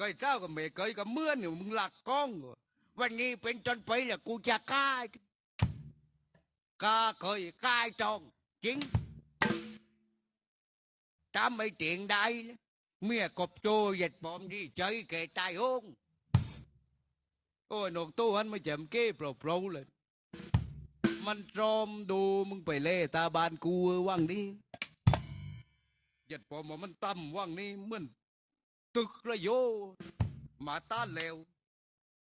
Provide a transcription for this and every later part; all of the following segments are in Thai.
เคยเจ้ากับเมเคยกับเมื่อนอยู่มึงหลักกล้องวันนี้เป็นจนไปแล้วกูจะกล้ากล้าเคยกล้าจองจริงจำไม่เตียงได้เมียกบโจเหย็ดปอมดีใจแก่ตายโองโอ้ยนกตู้หันไม่แจมเก้เปล่าๆเลย มันตรอมดูมึงไปเล่ตาบานกูว่างนี้เหย็ดปอมมันตั้มว่างนี้เหมือน ตึกระโย มาต้านแล้ว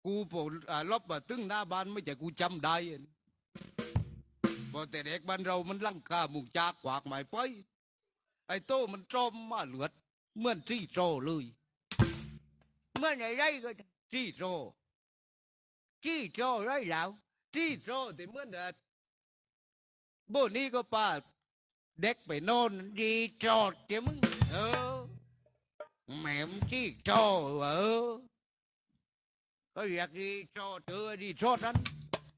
กูปกอ่าลบมาตึงหน้าบ้านไม่ใช่กูจำได้พอแต่เด็กบ้านเรามันลังกามุงจากขวากหมายไป ไอ้โตมันตรอมมาเหลือดเมื่อนที่โตเลยเมื่อนไอ้ไรก็ที่โตที่โตไรแล้วที่โตแต่เมื่อนเด็กโบนี้ก็ป้าเด็กไปนอนดีจอดเดี๋ยวมึงเออ แหม่มที่โตเออก็อยากดีโจเธอดีโจนั้น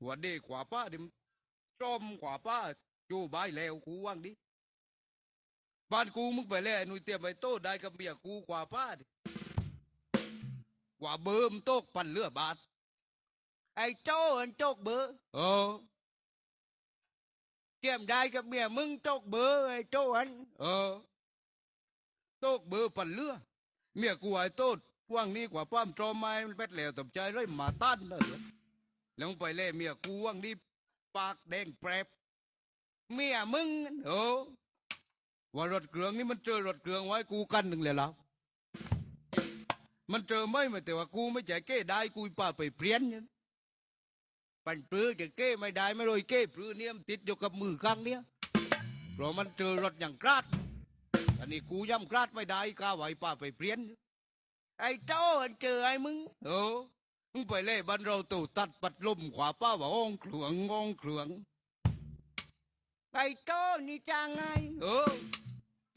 วันดีขวาป้าดิมจอมขวาป้าจูบายแล้วกูว่างดิบ้านกูมึงไปแล้วหนุ่ยเตรียมไปโต้ได้กับเมียกูขวาป้าดิกว่าเบิ่มโต๊กปันเลือบาทไอ้โจ้อันโจกเบอร์เออเตรียมได้กับเมียมึงโจกเบอร์ไอ้โจ้อันเออโต๊กเบอร์ปันเลือ เมียกูไอ้โต้ว่างนี้กว่าป้ามตรอมไม้มันเป็ดเหลวตบใจไรหมาตั้นนเหรอแล้วไปเล่เมียกูว่างนี้ปากแดงแปรบเมียมึงโอ้ว่ารถเกลืองนี่มันเจอรถเกลืองไว้กูกันหนึ่งเลยแล้วมันเจอไม่มาแต่ว่ากูไม่ใจเก้ได้กูป่าไปเปลี่ยนนี่ปันปลื้อจะเก้ไม่ได้ไม่รวยเก้ปลื้อเนี่ยมันติดอยู่กับมือข้างเนี้ยเพราะมันเจอรถอย่างกราด นนี้กูย่ำกราดไม่ได้ก้าไหวป่าไปเปลี่ยน ไอ้โจ้มันเจอไอ้มึงเออมึงไปเล่บ้านเราตู่ตัดปัดลมขวาป้าว่าอ้องเขลืองอ้องเขลืองไอ้โจ้นี่จังไงเออ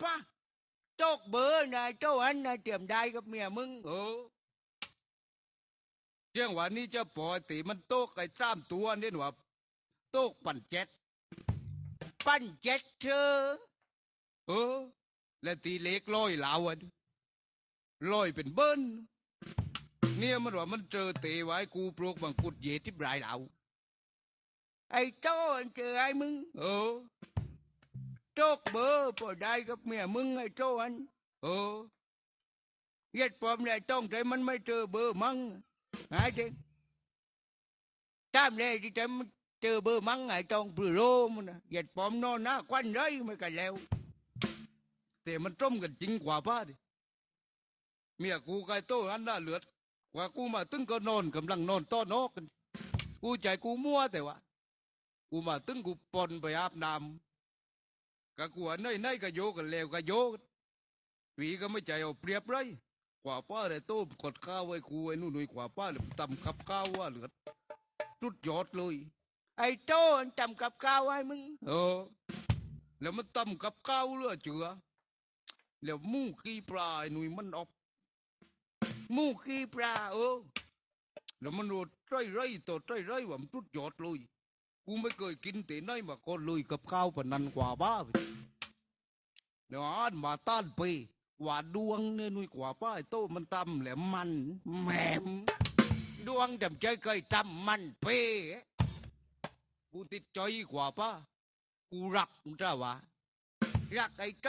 ป้าโจกเบอร์นายโจ้อันนายเตรียมได้กับเมียมึงเออเที่ยงวันนี้จะปล่อยตีมันโต๊กไอ้ตามตัวนี่หว่าโต๊กปั่นเจ็ด ปั่นเจ็ดเธอเออ และตีเล็กลอยเหลาอะลอยเป็นเบิ้ลเนี่ยมันว่ามันเจอเตะไว้กูปลูกบังกุดเยที่ปลายเหล่าไอ้โจ้มันเจอไอ้มึงเออโจกเบอร์พอได้กับเมียมึงไอ้โจ้อันเออเย็ดปอมเนี่ยต้องใจมันไม่เจอเบอร์มั้งหายเด็กตามเลยที่ใจมันเจอเบอร์มั้งไอ้ต้องปลือโรมันนะเย็ดปอมนอนหน้าควันไรไม่กันแล้ว แต่มันต้มกันจริงกว่าป้าดิเมียกูไก่โตอันน่าเลือดกว่ากูมาตึงก็นอนกำลังนอนต้อนอกกันกูใจกูมั่วแต่ว่ากูมาตึงกูปนไปอาบน้ำกะกูว่าเนยเนยก็โยกันเลวก็โยกันวีก็ไม่ใจเอาเปรียบไรกว่าป้าเลยโต้กดข้าวไว้กูไอ้นู่นนุ่ยกว่าป้าเลยตำกับข้าวว่าเลือดสุดยอดเลย ไอ้โต้มันตำกับข้าวไว้มึงเออแล้วมันตำกับข้าวเลือดเจือ แล้วมูขี้ปลาไอ้นุ่ยมันออกมูขี้ปลาเออแล้วมันรสไรไรต่อไรไรว่ามันทุดยอดเลยกูไม่เคยกินแต่ไหนมาก่อนเลยกับข้าวปนนันกว่าบ้าไปเดี๋ยวอ่านมาต้านไปหวาดวงเนี่ยนุ่ยกว่าป้าโตมันตำแหลมมันแหมมดวงจำใจเคยตำมันเป้กูติดใจกว่าป้ากูรักมึงจ้าวะรักไอ้โต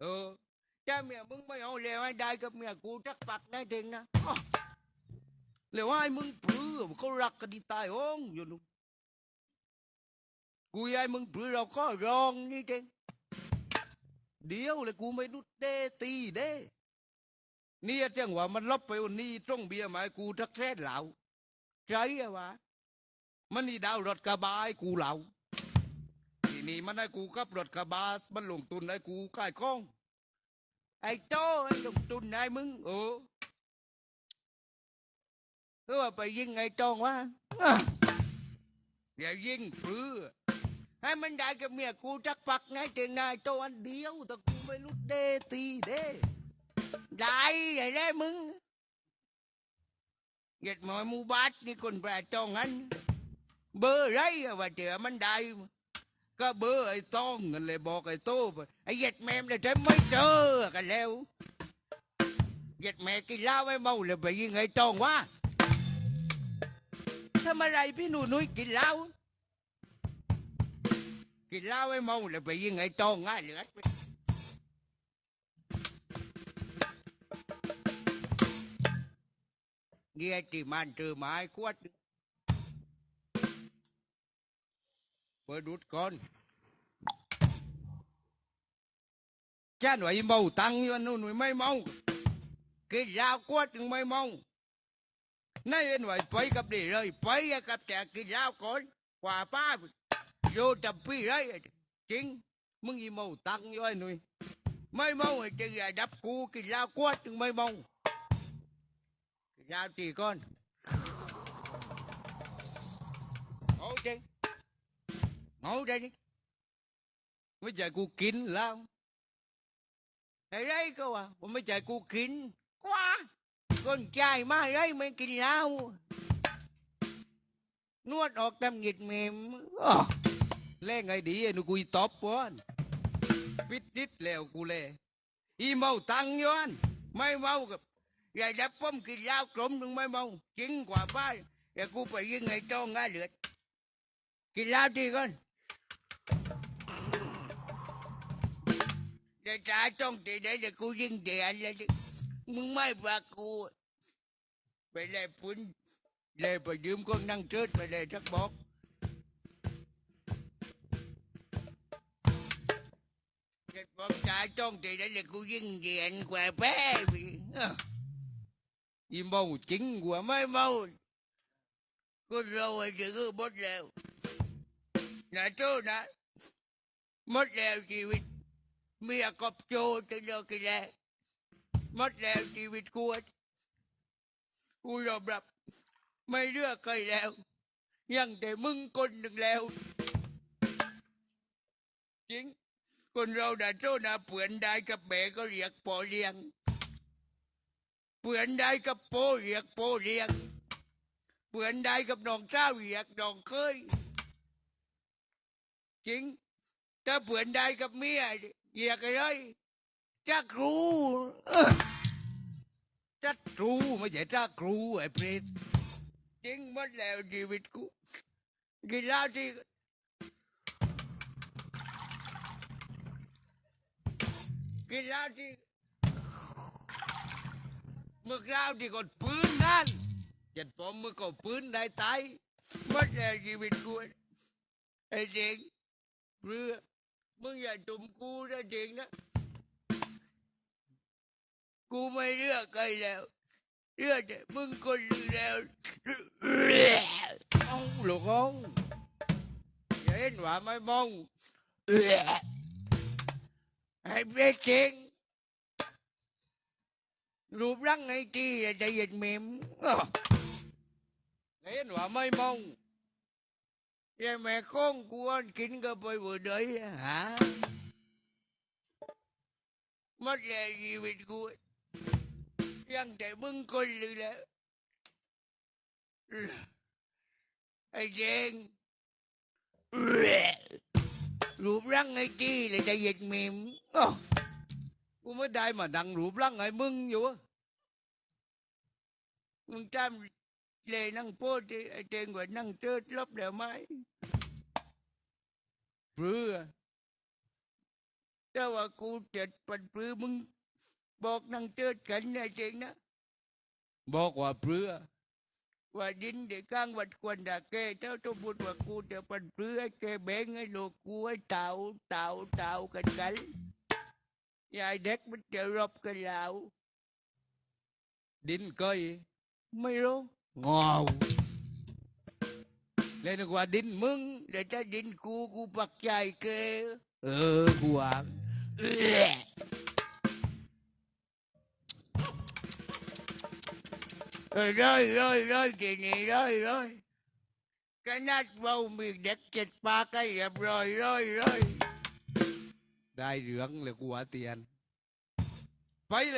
เออ ถ้าเมียมึงไม่เอาเลวไอ้ได้กับเมียกูจักปักได้เองนะเลวไอ้มึงเพื่อเขารักกันดีตายองอยู่นู่นกูยายมึงเพื่อเราก็รองนี่เองเดียวเลยกูไม่นุดเดตีเด้นี่เจ้งว่มันลบไปวันนี้ต้องเบียร์หมายกูทักแท้เหล่าใจอะวะมันนี่ดาวรถกระบายกูเหล่าที่นี่มันให้กูกับรถกระบะมันลงตุนให้กูขายของ ไอ้โจ้ไอ้ลงทุนไอ้มึงเออเออไปยิงไอ้จองวะอย่ายิงเพื่อให้มันได้กับเมียกูจักปักไงเจงนายโจอันเดียวแต่กูไม่รู้เดตีเด้ได้ไอ้ได้มึงเหยียดหมอยมูบาสนี่คนแปรจองอันเบอร์ไรอะว่าเจอมันได้ ก็เบอร์ไอ้ต้องกันเลยบอกไอ้โต้ไปไอ้เหย็ดแมมเลยใช้ไม่เจอกันแล้วเหย็ดแม่กินเหล้าไม่เมาเลยไปยิงไอ้ตองวะทำอะไรพี่หนูนุ้ยกินเหล้ากินเหล้าไม่เมาเลยไปยิงไอ้ตองง่ายเหลือเนี่ยที่มันเจอไม้ขวด เปิดดูดก่อนจ้าหน่วยเมาตังค์อยู่อันนู่นหน่วยไม่เมากินยาวกวดถึงไม่เมานั่นเอ็นไหวไปกับ ดีเลยไปกับแต่กินยาวก่อนกว่าป้าโยจับพี่เลยจริงมึงอีเมาตังค์อยู่ไอ้หนุ่ยไม่เมาไอ้จริงอย่าดับกูกินยาวกวดถึงไม่เมากินยาวตีก่อนเอาจริงเอาจริงไม่ใช่กูกินแล้วไอ้ไรก็ว่าผมไม่ใช่กูกิน quá con trai má đấy mới kinh lao nuốt ọt tâm nhiệt mềm Ờ. lê ngày đi nó cùi top quá vít đít lèo cù lê y màu tăng vô anh mấy mau gặp giờ đắp bom kinh lao trộm đừng mấy mau chính quả ba giờ cô phải với ngày cho ngay lượt kinh lao đi con มคนนั่งเชิดไปเลยทักบอกเจ็ดบอกจ่ายจ้อง thì đấy là cô dưng diện què bé bị im bầu chính của mấy mâu cô rồi thì cứ bớt lèo nè chú nè mất lèo chỉ vì mía cọp chô cho nó cái này หมดแล้วชีวิตกูอะกูยอมรับ ไม่เลือกใครแล้ว ยังแต่มึงคนหนึ่งแล้ว จริง คนเราด่าโจ้นาเปือนได้กับแม่ก็เรียกพ่อเลี้ยง เปือนได้กับโปเรียกโปเลี้ยง เปือนได้กับน้องเจ้าเรียกน้องเคยจริง ถ้าเปือนได้กับเมีย เรียกอะไรจ้าครูจ้าครูไม่ใช่จ้าครูไอ้เปรตจริงหมดแล้วชีวิตกูกินเหล้าที่กินเหล้าที่มึกเหล้าที่กดปืนนั่นเจัดผมมึงก็ปืนได้ตายหมดแล้วชีวิตกูไอ้เด็กเรือ มึงอย่าจุ่มกูนะเด็กนะ กูไม่เลือกใครแล้วเลือกแต่มึงคนเดียวแล้วเอาลูเอาอย่าเห็นว่าไม่มองให้เปเก่งรูปร่างไอ้ที่จะเย็นเมมเห็นว่าไม่มอง ยายแม่ก้องกูอันกินก็ไป vừa đấy hả mất là gì mình กูยังแต่มึงคนหนึ่งแล้วไอ้เจงรูปร่างไอ้จี้เลยจะ เหย็ดเมมอ้อกูไม่ได้มาดังรูปร่างไอ้มึงอยู่อะมึงจำเลยนั่งโพดดิไอ้เจงว่านั่งเจิดลบเดี๋ยวไหมเพื่อแต่ว่ากูเจ็ดปันปรือมึงบอกนั่งเจิดกันนะเจงนะบอกว่าเปลือว่าดินเด็กข้างวัดควรด่าแกเจ้าตัวบุญว่ากูจะปันเปลือแกแบ่งให้ลูกกูให้เต่าเต่าเต่ากันกันยายเด็กมันจะรบกันแล้วดินก้อยไม่รู้ งอเลยนึกว่าดินมึงเดี๋ยวจะดินกูกูปักใจแกเออกูอ่างเอ้อ Rồi rồi rồi rồi chị nhị rồi rồi Cái nát bầu miền đất chịch ba cái dẹp rồi rồi rồi ได้เรื่องเลยกูว่าเตียนไปเล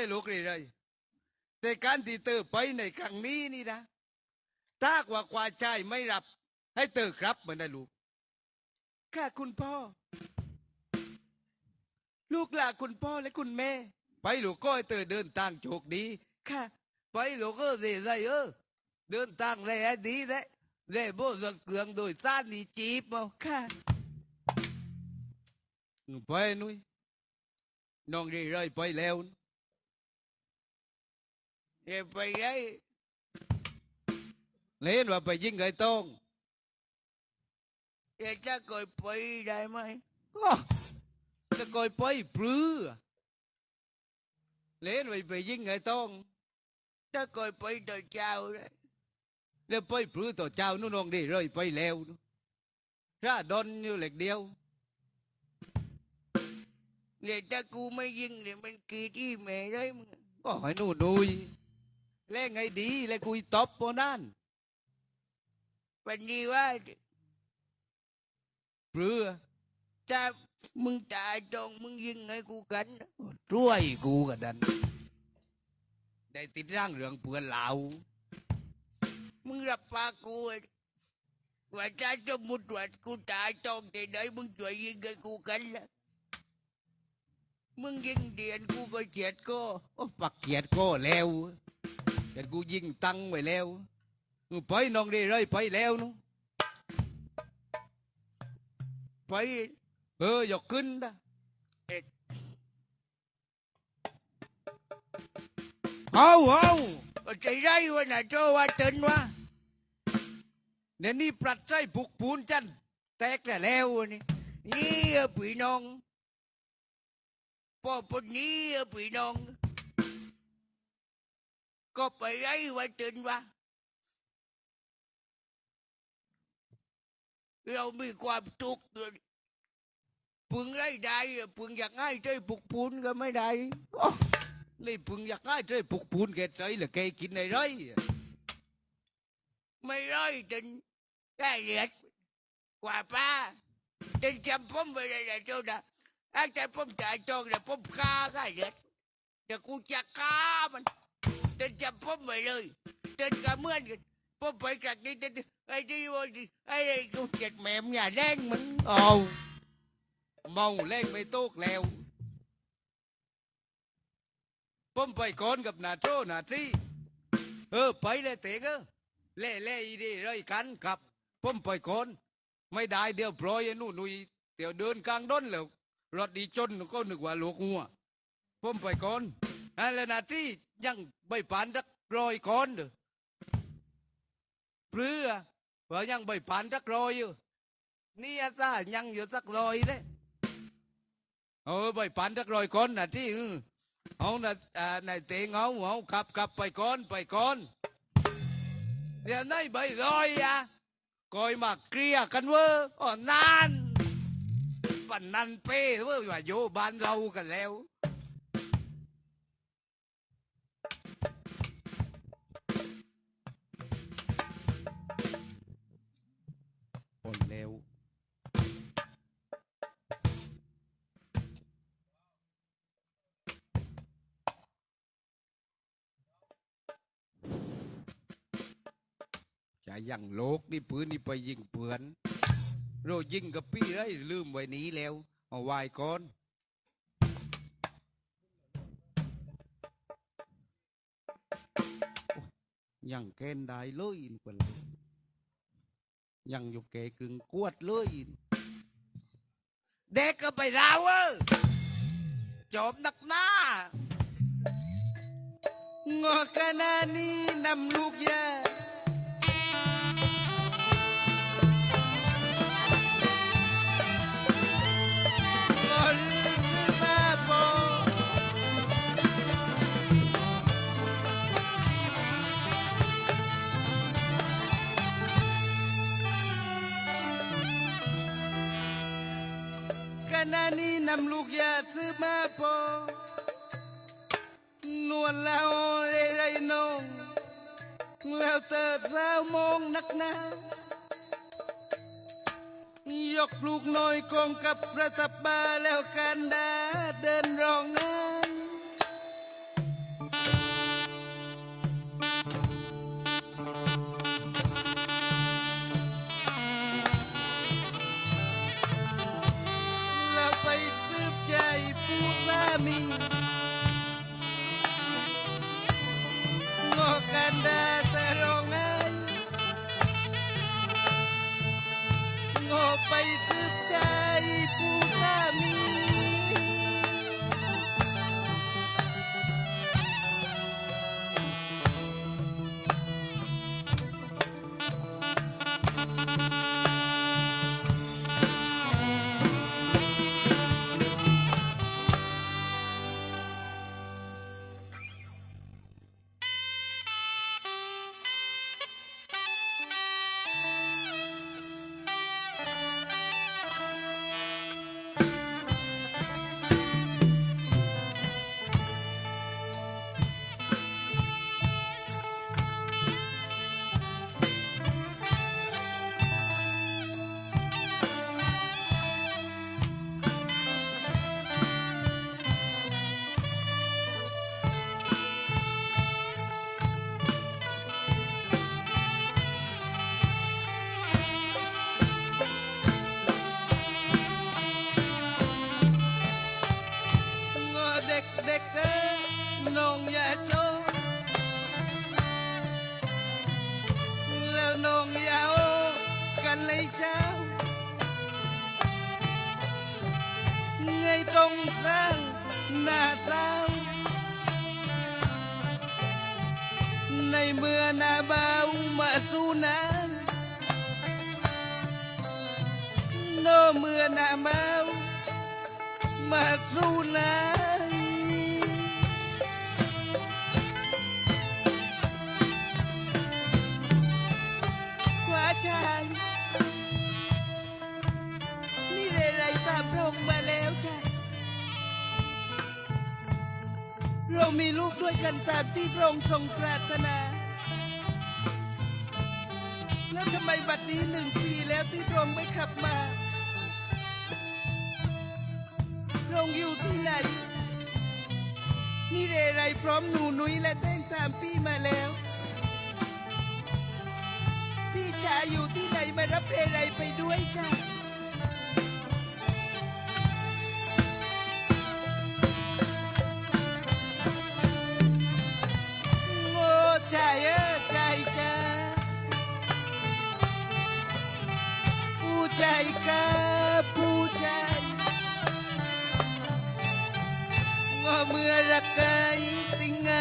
ถ้ากว่ากว่าชายไม่รับ ให้เตอครับเหมือนได้ลูกค่ะคุณพ่อ ลูกลาคุณพ่อและคุณแม่ ไปลูกก็ให้เตอเดินทางโชคดี ค่ะ ไปลูกเออเสียใจเออเดินทางเลยให้ดีเลยเลยโบสถ์เครื่องโดยสารนี่จีบเอาค่ะไปนุ้ยน้องเรื่อยๆไปแล้วเดี๋ยวไปไง เล่นว่าไปยิงไก่ต้องเดี๋ยวจะกอยไปได้ไหมอ้อจะกอยไปปลื้อเล่นไปไปยิงไก่ต้องถ้าก่อยไปต่อเจ้าเลยแล้วไปปลื้อต่อเจ้านู่นน้องได้เลยไปแล้วนู่นถ้าดอนอยู่เหล็กเดียวเนี่ยถ้ากูไม่ยิงเนี่ยมันกีที่แม่ได้มึงก็ให้หนูนุยเล่นไงดีแล้วกูตบปนนั่น วันนี้ว่าปลื้อถ้ามึงตายจองมึงยิงไงกูกันรวยกูกันดันได้ติดร่างเรื่องเปือนเหลามึงรับปากกูไอ้ว่าจะสมมุติว่ากูตายตองที่ไหนมึงช่วยยิงให้กูกันละมึงยิงเดียนกูก็เจียดก็โอ้ปักเกียดก็แล้วแต่กูยิงตั้งไว้แล้วมึง ไปน้องได้เลยไปแล้วนู้ไป เอออยากขึ้นนะเอาเอาใจได้วะนะโจว่าเตินวะเนี่ยนี่ปลัดใจผูกปูนจันแตกแต่แล้วนี่นี่เออพี่น้องพ่อปนนี้เออพี่น้อง ก็ไปไอ้ว่าเตินวะ เรามีความทุกข์พึงได้ได้พึงอยากง่ายใจผูกปูนก็ไม่ได้โอ้เลยพึงอยากง่ายใจผูกปูนแกใจเหรือแกกินในไรไม่ไรจนได้เหลือดกว่าป้าจนจำผมไปเลยนะเจ้านะถ้าใจผมจ่ายจองเนี่ผมฆ่าก็เหลือดเดี๋ยวกูจะฆ่ามันจนจำผมไปเลยจนกระเมื่อนกัน ผมไปจากนี้จนไอ้ที่ว่าไอ้ไอ้กูเจ็ดแม่มอย่าแดงมันเอาเมาแรงไม่โตกแล้วผมไปก่อนกับนาโจนาทีเออไปเลยเต๋งเออเล่เล่อีดีเลยกันกับผมไปก่อนไม่ได้เดี๋ยวปล่อยไอ้นู่นนุยเดี๋ยวเดินกลางด้นแล้วรถดีจนก็นึกว่าลูกงัวผมไปก่อนอันแล้วนาทียังไม่ปานรักรอยก่อนเด้อ เปลือว่ายังไม่ปานรักรอยอยู่นี่อาซายังอยู่สักรอยเด้เออไปปันทักรอยก่อนนะที่เออเอานะอ่าในเตงเอาเอาขับขับไปก่อนไปก่อนเดี๋ยวได้ใบรอยอะคอยมาเกลียกันเวออ๋อนานปันนันเป้เว้อว่าโยบานเรากันแล้ว คนเร็วจะยังโลกนี่ปืนนี่ไปยิงเปือนโรยิงกับพี่ได้ลืมไว้นี้แล้ว เอาไว้ก่อนยังแกนได้เลยนี่คน ยังอยู่แกกึ่งกวดเลยเด็กก็ไปราวเออจบนักหน้างอขนาดนี้นำลูกยาขณะนี้นำลูกย นานี่นำลูกยาซื้อมาปอนวลแล้วเรไรนงแล้วเติดสาวมองนักหนายกลูกน้อยกองกับพระตับบาแล้วกันดาเดินรองไห้แล้ ง ไงต้องสร้างหน้าเศร้าใน เรามีลูกด้วยกันตามที่พระองค์ทรงปรารถนา แล้วทำไมบัดนี้หนึ่งปีแล้วที่พระองค์ไม่กลับมา พระองค์อยู่ที่ไหน นี่เรไรพร้อมหนูนุ้ยและแต้งตามพี่มาแล้ว พี่ชายอยู่ที่ไหนมารับเรไรไปด้วยจ้ะ งอเมื่อรักไกยสิ่งไง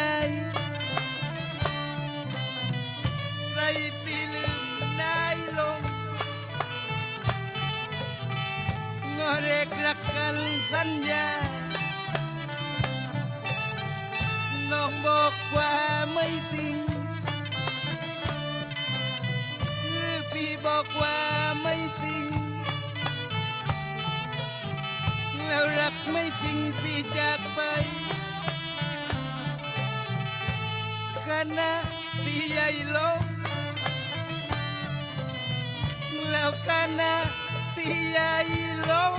ไรปีลืมนาย รกรักไม่จริงพี่บอกว่าไม่จริงแล้วรักไม่จริงพี่จากไปคณะที่ใหญ่ลงแล้วคณะที่ใหญ่ลง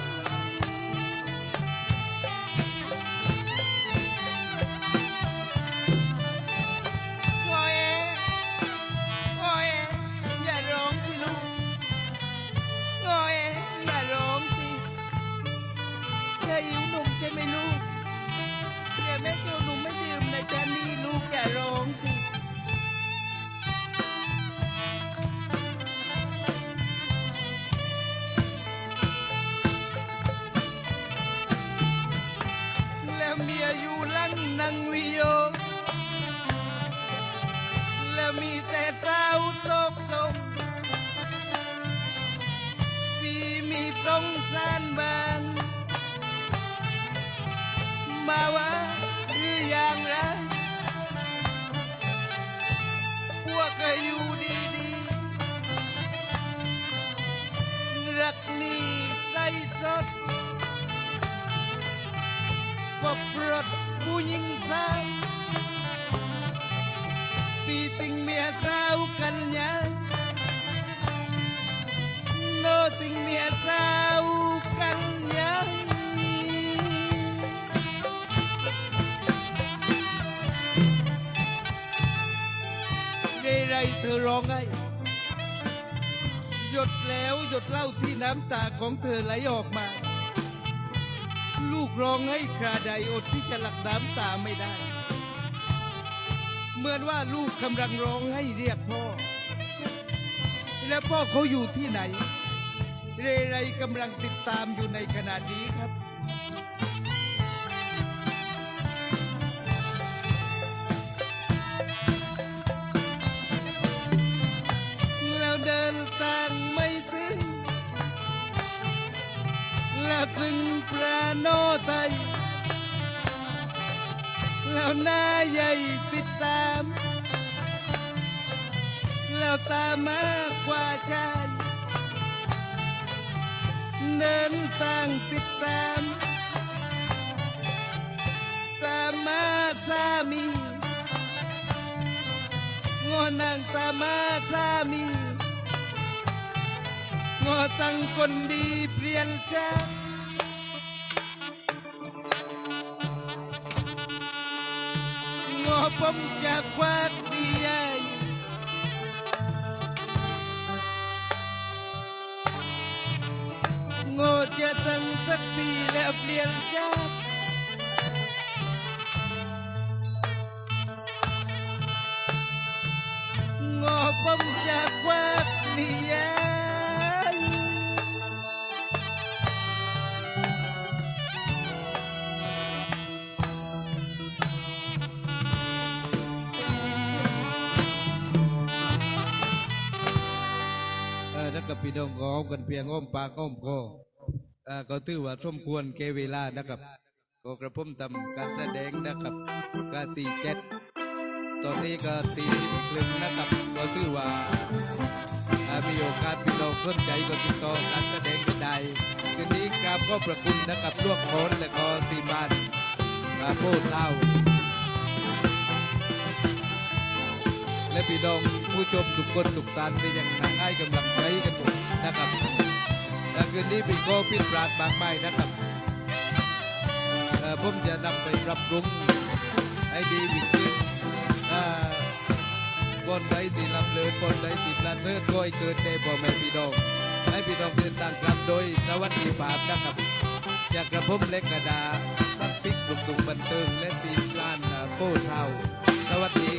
เมียสาวกันยังเรไรเธอร้องไห้หยดแล้วหยดเหล้าที่น้ำตาของเธอไหลออกมา ลูกร้องให้คราใดอดที่จะหลักน้ำตาไม่ได้ เหมือนว่าลูกกำลังร้องให้เรียกพ่อ แล้วพ่อเขาอยู่ที่ไหน เรไรกำลังติดตามอยู่ในขณะนี้ครับ แล้วเดินทางไม่ถึง และพึงปราโนไทย แล้วหน้าใหญ่ติดตาม แล้วตามมากกว่าชา เดินทางติดตามตามมาสามีงอนางตามมาสามีงอตั้งคนดีเปลี่ยนใจงอผมจากควัก ทีแล้วเปลี่ยนใจงอผมจากควักดีใหญ่เออนั กกับพี่น้องก็อ้อมกันเพียงอ้อมปากอ้อมคอเออก็ถือว่าสมควรเกเวลานะครับ ก็กระผมทำการแสดงนะครับกาตีเจ็ดตอนนี้ก็ตีสิบครึ่งนะครับก็ถือว่าอ่ามีโอกาสพี่น้องสนใจก็ติดต่อการแสดงกันได้คืนนี้ครับก็ประคุณนะครับลวกโคนและก็ตีบ้านอาโพเท่าและพี่น้องผู้ชมทุกคนทุกท่านที่ยังนั่งให้กำลังใจกันอยู่นะครับ และคืนนี้เป็นข้อผิดพลาดมากมายนะครับเอ่อผมจะนำไปปรับปรุงให้ดียิ่งขึ้นอ่าบนใดที่ลำเลิศบนใดที่พลาดเลิศก็ให้เกิดในพ่อแม่พี่น้องให้พี่น้องเดินทางกลับโดยสวัสดิภาพนะครับจากกระผมเล็กกระดาตั้งปิกลุกตุงบันเทิงและตีมลานโป้เท่าสวัสดี